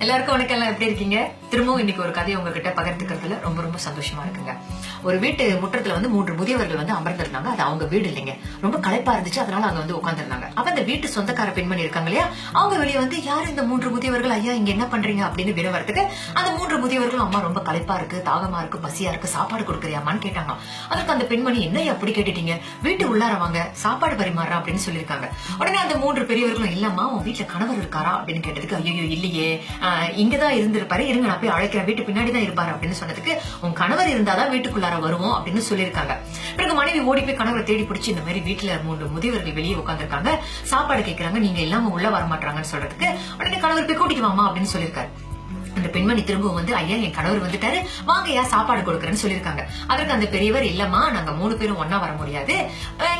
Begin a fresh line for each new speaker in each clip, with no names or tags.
எல்லாருக்கும் வணக்கம் எல்லாம் எப்படி இருக்கீங்க? திரும்பவும் இன்னைக்கு ஒரு கதையை உங்ககிட்ட பகிர்ந்துக்கிறதுல ரொம்ப ரொம்ப சந்தோஷமா இருக்குங்க. ஒரு வீட்டு முற்றத்துல வந்து மூன்று முதியவர்கள் வந்து அமர்ந்திருந்தாங்க. அது அவங்க வீடு இல்லைங்க. ரொம்ப களைப்பா இருந்துச்சு. அதனால அங்க வந்து உட்காந்துருந்தாங்க அப்ப அந்த வீட்டு சொந்தக்கார பெண்மணி இருக்காங்க இல்லையா? அவங்க வெளியே வந்து யாரு இந்த மூன்று முதியவர்கள்? ஐயா இங்க என்ன பண்றீங்க? அப்படின்னு வினவரத்துக்கு அந்த மூன்று முதியவர்களும் அம்மா ரொம்ப களைப்பா இருக்கு தாகமா இருக்கு பசியா இருக்கு சாப்பாடு கொடுக்குறியாமான்னு கேட்டாங்க. அதற்கு அந்த பெண்மணி என்ன அப்படி கேட்டுட்டீங்க? வீட்டு உள்ளார வாங்க சாப்பாடு பரிமாறா அப்படின்னு சொல்லியிருக்காங்க. உடனே அந்த மூன்று பெரியவர்களும் இல்லம்மா உன் வீட்டுல கணவர் இருக்காரா? அப்படின்னு கேட்டதுக்கு ஐயோ இல்லையே. இங்கதான் இருந்திருப்பாரு. இருங்க நான் போய் அழைக்கிறேன். வீட்டு பின்னாடி தான் இருப்பாரு அப்படின்னு சொன்னதுக்கு உன் கணவர் இருந்தாதான் வீட்டுக்குள்ளார வருவோம் அப்படின்னு சொல்லியிருக்காங்க. பிறகு மனைவி ஓடி போய் கணவரை தேடி பிடிச்சி இந்த மாதிரி வீட்டுல மூன்று முதியவர்கள் வெளியே உட்காந்துருக்காங்க சாப்பாடு கேட்கறாங்க நீங்க இல்லாம உள்ள வர மாட்டாங்கன்னு சொல்றதுக்கு உடனே கணவர் போய் கூட்டிட்டு வாமா அப்படின்னு சொல்லியிருக்காரு. அந்த பெண்மணி திரும்பவும் வந்து ஐயா என் கணவர் வந்துட்டாரு. வாங்கய்யா சாப்பாடு கொடுக்குறேன்னு சொல்லியிருக்காங்க. அதற்கு அந்த பெரியவர் இல்லம்மா நாங்க மூணு பேரும் ஒன்னா வர முடியாது.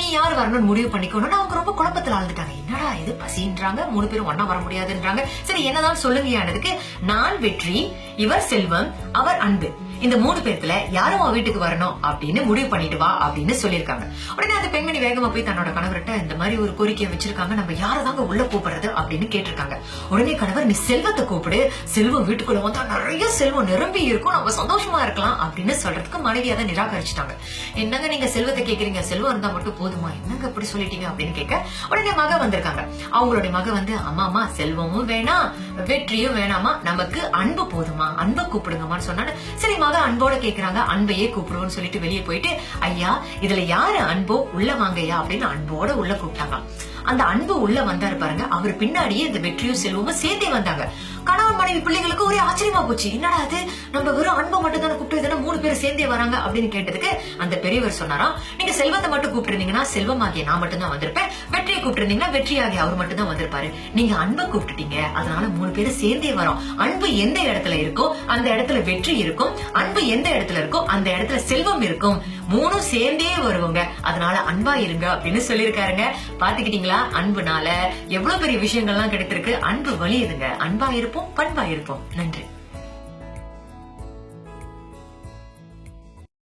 நீ யார் வரணும்னு முடிவு பண்ணிக்கணும்னு அவங்க ரொம்ப குழப்பத்தில் ஆழ்ந்துட்டாங்க. என்னடா இது பசின்றாங்க. மூணு பேரும் ஒன்னா வர முடியாதுன்றாங்க. சரி என்னதான் சொல்லுங்கயானதுக்கு நான் வெற்றி இவர் செல்வம் அவர் அன்பு. இந்த மூணு பேர்த்துல யாரும் அவன் வீட்டுக்கு வரணும் அப்படின்னு முடிவு பண்ணிட்டு வா அப்படின்னு சொல்லியிருக்காங்க. உடனே அந்த பெண்மணி வேகமா போய் தன்னோட கணவர்கிட்ட இந்த மாதிரி ஒரு கோரிக்கையை வச்சிருக்காங்க. நம்ம யாரை தாங்க உள்ள கூப்பிடுறது? அப்படின்னு கேட்டிருக்காங்க. உடனே கணவர் நீ செல்வத்தை கூப்பிடு. செல்வம் வீட்டுக்குள்ள வந்தா நிறைய செல்வம் நிரம்பி இருக்கும். நம்ம சந்தோஷமா இருக்கலாம். அப்படின்னு சொல்றதுக்கு மனைவி அதை நிராகரிச்சிட்டாங்க. என்னங்க நீங்க செல்வத்தை கேக்குறீங்க? செல்வம் இருந்தா மட்டும் போதுமா? என்னங்க இப்படி சொல்லிட்டீங்க? அப்படின்னு கேட்க உடனே மக வந்திருக்காங்க. அவங்களுடைய மக வந்து அம்மா அம்மா செல்வமும் வேணாம். வெற்றியும் வேணாமா நமக்கு அன்பு போதுமா? அன்பை கூப்பிடுங்கம்மான்னு சொன்னாங்க சரிம்மா மக அன்போட கேக்குறாங்க. அன்பையே கூப்பிடுவோம்னு சொல்லிட்டு வெளியே போயிட்டு ஐயா இதுல யாரு அன்போ? உள்ள வாங்கய்யா அப்படின்னு அன்போட உள்ள கூப்பிட்டாங்க. அந்த அன்பு உள்ள வந்தாரு பாருங்க. அவர் பின்னாடியே இந்த வெற்றியும் செல்வமும் சேர்ந்தே வந்தாங்க. கணவன் மனைவி பிள்ளைகளுக்கு ஒரே ஆச்சரியமா போச்சு. என்னடா அது நம்ம வெறும் அன்பை மட்டும் தானே கூப்பிட்டு சேர்ந்தே வராங்க அப்படின்னு கேட்டதுக்கு அந்த பெரியவர் சொன்னாராம் நீங்க செல்வத்தை மட்டும் கூப்பிட்டுருந்தீங்கன்னா செல்வமாகிய நான் மட்டும் தான் வந்திருப்பேன். வெற்றியை கூப்பிட்டுருந்தீங்கன்னா வெற்றியாகிய அவர் மட்டும் தான் வந்திருப்பாரு. நீங்க அன்பை கூப்பிட்டுட்டீங்க. அதனால மூணு பேரும் சேர்ந்தே வரோம். அன்பு எந்த இடத்துல இருக்கோ அந்த இடத்துல வெற்றி இருக்கும். அன்பு எந்த இடத்துல இருக்கோ அந்த இடத்துல செல்வம் இருக்கும். மூணும் சேர்ந்தே வருவோங்க. அதனால அன்பா இருங்க அப்படின்னு சொல்லியிருக்காருங்க. பாத்துக்கிட்டீங்களா அன்புனால எவ்வளவு பெரிய விஷயங்கள்லாம் கிடைத்திருக்கு. அன்பு வழியுதுங்க அன்பா இருப்போம் பண்பா இருப்போம். நன்றி.